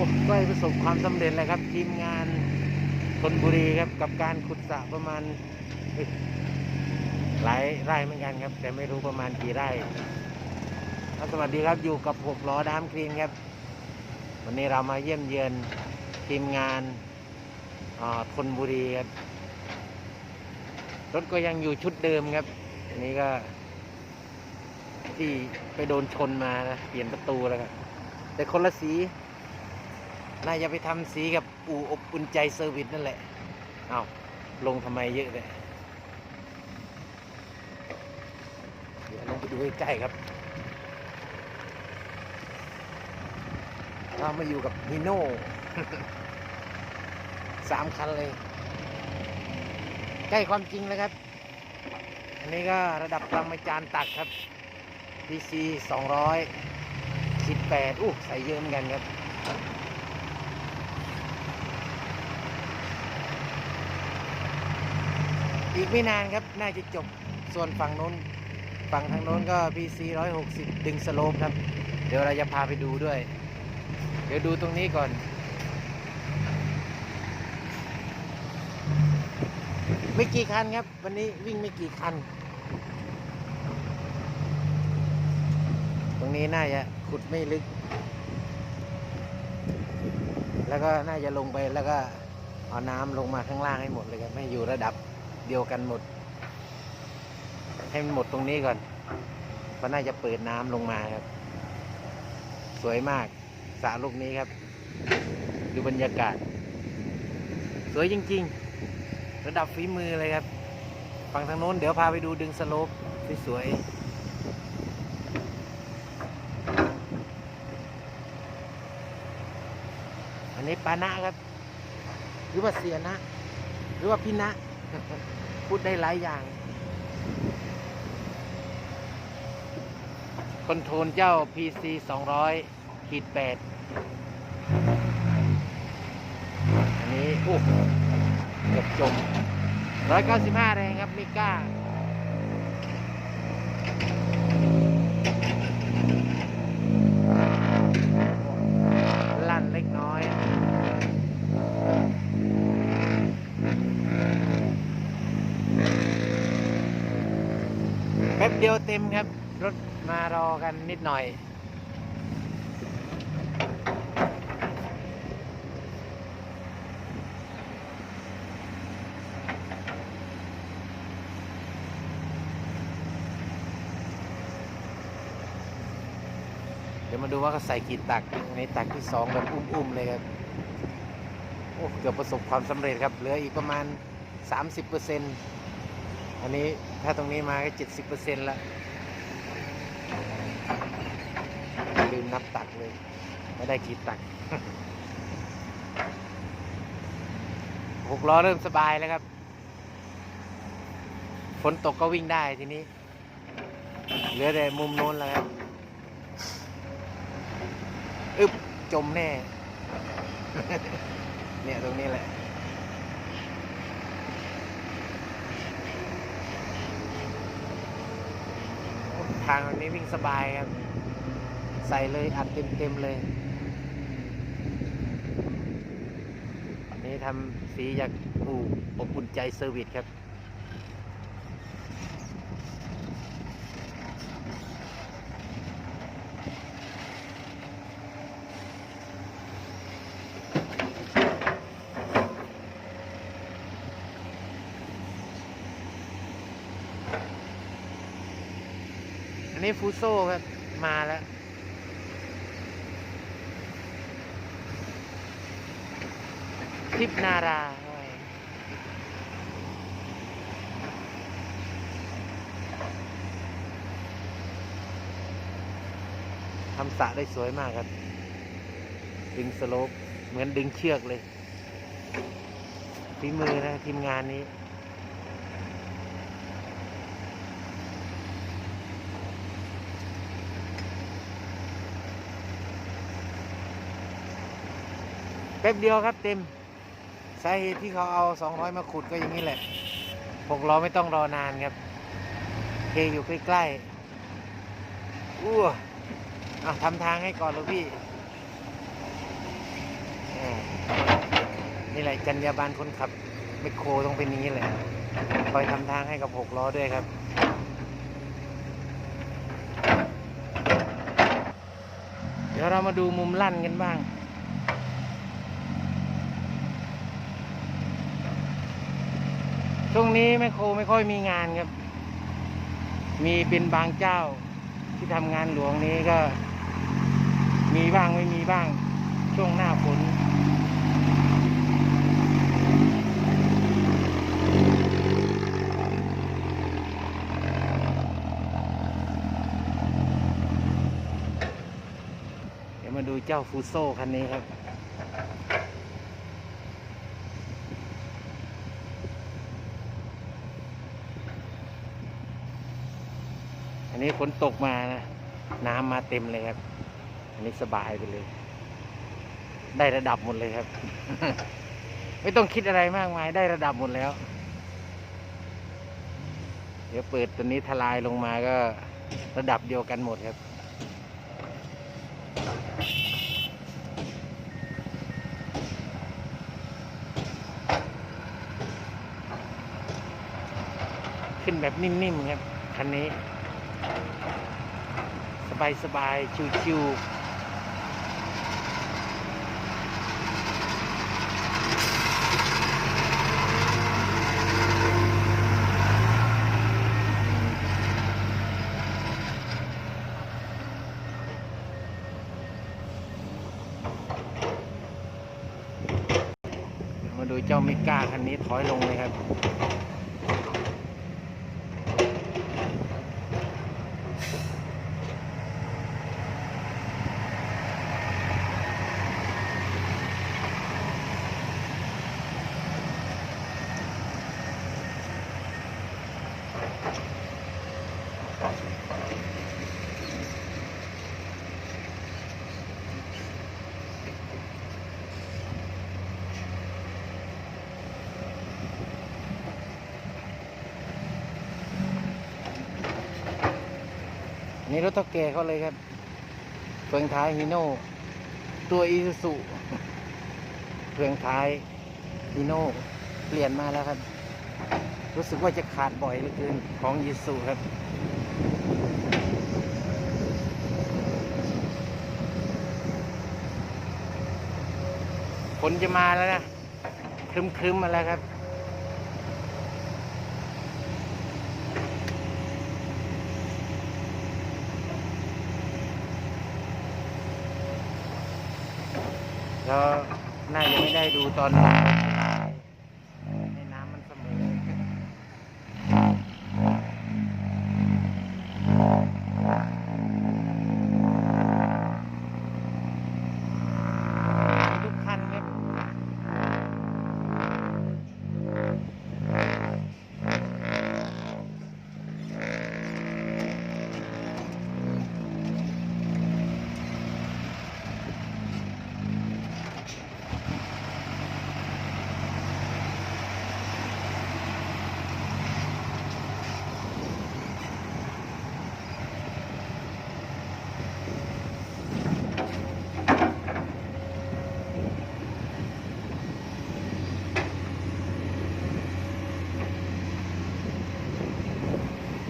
ก็ประสบความสำเร็จเลยครับทีมงานธนบุรีครับกับการขุดสระประมาณหลายไร่เหมือนกันครับ แต่ไม่รู้ประมาณกี่ไร่ครับสวัสดีครับอยู่กับหกล้อดามคลีนครับ วันนี้เรามาเยี่ยมเยือนทีมงานอ่าธนบุรีครับรถก็ยังอยู่ชุดเดิมครับ อันนี้ก็ ที่ไปโดนชนมานะเปลี่ยนประตูแล้วครับแต่คนละสี น่าจะไปทำสีกับอู่อบอุ่นใจเซอร์วิสนั่นแหละ เอา้าลงทำไมเยอะเลยเดี๋ยวลงไปดูใกล้ๆครับเรามาอยู่กับฮิโน่สามคันเลย ใกล้ความจริงแล้วครับ อันนี้ก็ระดับปรมาจารย์ตักครับ PC 200คิด8อู้ใส่เยอะเหมือนกันครับ อีกไม่นานครับน่าจะจบส่วนฝั่งโน้น ฝั่งทางโน้นก็ PC 160 ดึงสโลปครับ เดี๋ยวเราจะพาไปดูด้วย เดี๋ยวดูตรงนี้ก่อน ไม่กี่คันครับ วันนี้วิ่งไม่กี่คัน ตรงนี้น่าจะขุดไม่ลึก แล้วก็น่าจะลงไปแล้วก็เอาน้ำลงมาข้างล่างให้หมดเลยครับให้อยู่ระดับ เดียวกันหมด ให้มันหมดตรงนี้ก่อนเพราะน่าจะเปิดน้ำลงมาครับ สวยมากสระลูกนี้ครับ ดูบรรยากาศ สวยจริง ๆ ระดับฝีมือเลยครับ ฝั่งทางโน้นเดี๋ยวพาไปดูดึงสโลปสวยๆอันนี้ปานะครับ หรือว่าเสียนะ หรือว่าพี่นะ พูดได้หลายอย่าง คอนโทรลเจ้า PC 200ขีด8อันนี้โอ้เกือบจม 195 แรงครับมิก้า ลั่นเล็กน้อย แป๊บเดียวเต็มครับ รถมารอกันนิดหน่อย เดี๋ยวมาดูว่าเขาใส่กี่ตักในตักที่สองแบบอุ้มๆเลยครับ โอ้ เกือบประสบความสำเร็จครับ เหลืออีกประมาณ 30%อัน อันนี้ถ้าตรงนี้มาก็70%แล้วลืมนับตักเลยไม่ได้กี่ตักหกล้อเริ่มสบายแล้วครับ ฝนตกก็วิ่งได้ทีนี้ เหลือแต่มุมโน้นแล้วครับ อึบจมแน่ เนี่ยตรงนี้แหละางแบบนี้วิ่งสบายครับ ใส่เลยอัดเต็มๆเลยนี่ทำสีอยากอู่อบอุ่นใจเซอร์วิสครับ นนี้ฟูโซ่ครับ มาแล้วทิพนาราทำสระได้สวยมากครับ ดึงสโลปเหมือนดึงเชือกเลยฝีมือนะทีมงานนี้ แป๊บเดียวครับเต็ม สาเหตุที่เขาเอา 200 มาขุดก็อย่างนี้แหละหกล้อไม่ต้องรอนานครับเทอยู่ใกล้ๆอู้อะทำทางให้ก่อนเลูกพี่ นี่แหละจรรยาบรรณคนขับไมโครต้องเป็นนี้แหละคอยทำทางให้กับหกล้อด้วยครับเดี๋ยวเรามาดูมุมลั่นกันบ้าง ช่วงนี้แมคโครไม่ค่อยมีงานครับ มีเป็นบางเจ้าที่ทำงานหลวงนี้ก็ มีบ้างไม่มีบ้าง ช่วงหน้าฝนเดี๋ยวมาดูเจ้าฟูโซคันนี้ครับ อันนี้ ฝนตกมานะ น้ำมาเต็มเลยครับ อันนี้สบายไปเลย ได้ระดับหมดเลยครับ ไม่ต้องคิดอะไรมากมาย ได้ระดับหมดแล้ว เดี๋ยวเปิดตัวนี้ทลายลงมาก็ระดับเดียวกันหมดครับขึ้นแบบนิ่มๆครับคันนี้ สบายๆชิวๆมาดูเจ้ามิก้าคันนี้ถอยลงเลยครับ นี่รถเท่าแก่เขาเลยครับเฟืองท้ายฮีโน่ตัวอีซูซุเฟืองท้ายฮีโน่เปลี่ยนมาแล้วครับ รู้สึกว่าจะขาดบ่อยเหลือเกินของยีซูครับฝนจะมาแล้วนะครึมๆมาแล้วครับ ก็น่าจะไม่ได้ดูตอนให้น้ำมันเสมอทุกคันครับ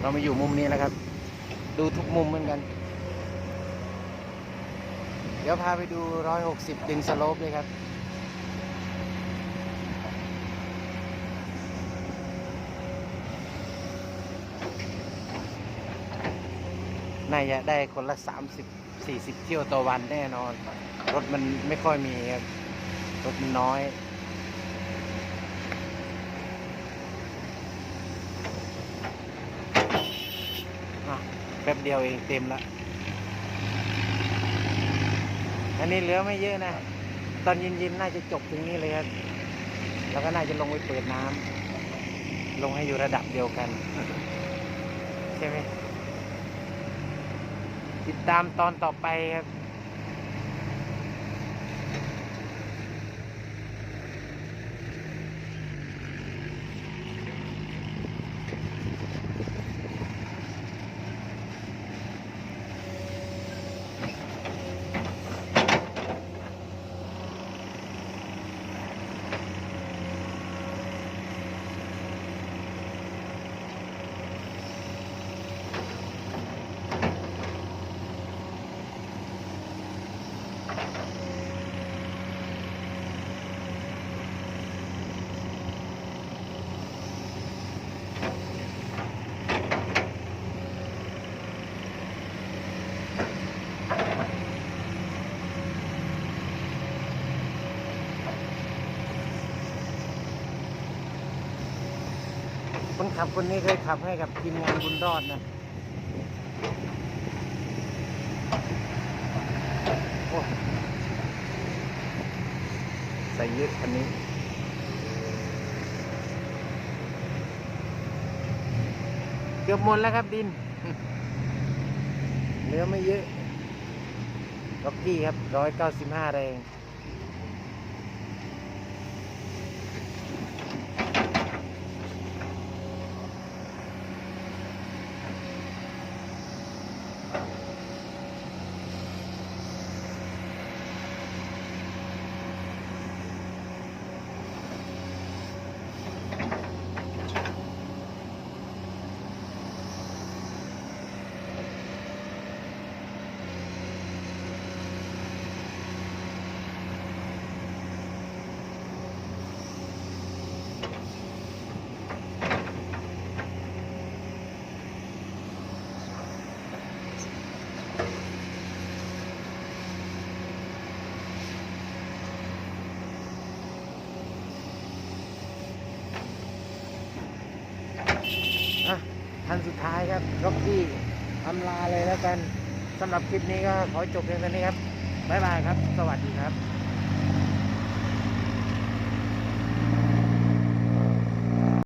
เรา มาอยู่มุมนี้แล้วครับ ดูทุกมุมเหมือนกัน เดี๋ยวพาไปดูร้อยหกสิบดึงสโลปเลยครับ น่าจะได้คนละสามสิบสี่สิบเที่ยวต่อวันแน่นอน รถมันไม่ค่อยมีครับ รถมันน้อย แป๊บเดียวเองเต็มละอันนี้เหลือไม่เยอะนะ ตอนเย็นๆน่าจะจบตรงนี้เลยครับแล้วก็น่าจะลงไปเปิดน้ำลงให้อยู่ระดับเดียวกัน ใช่ไหมติดตามตอนต่อไปครับ คนขับคนนี้เคยขับให้กับทีมงานบุญรอดนะโอ้ใส่เยอะคันนี้เกือบหมดแล้วครับดินเหลือไม่เยอะล็อกกี้ครับร้อยเก้าสิบห้าแรง ครับล็อกกี้อำลาเลยแล้วกันสำหรับคลิปนี้ก็ขอจบเพียงเท่านี้ครับบ๊ายบายครับ สวัสดีครับ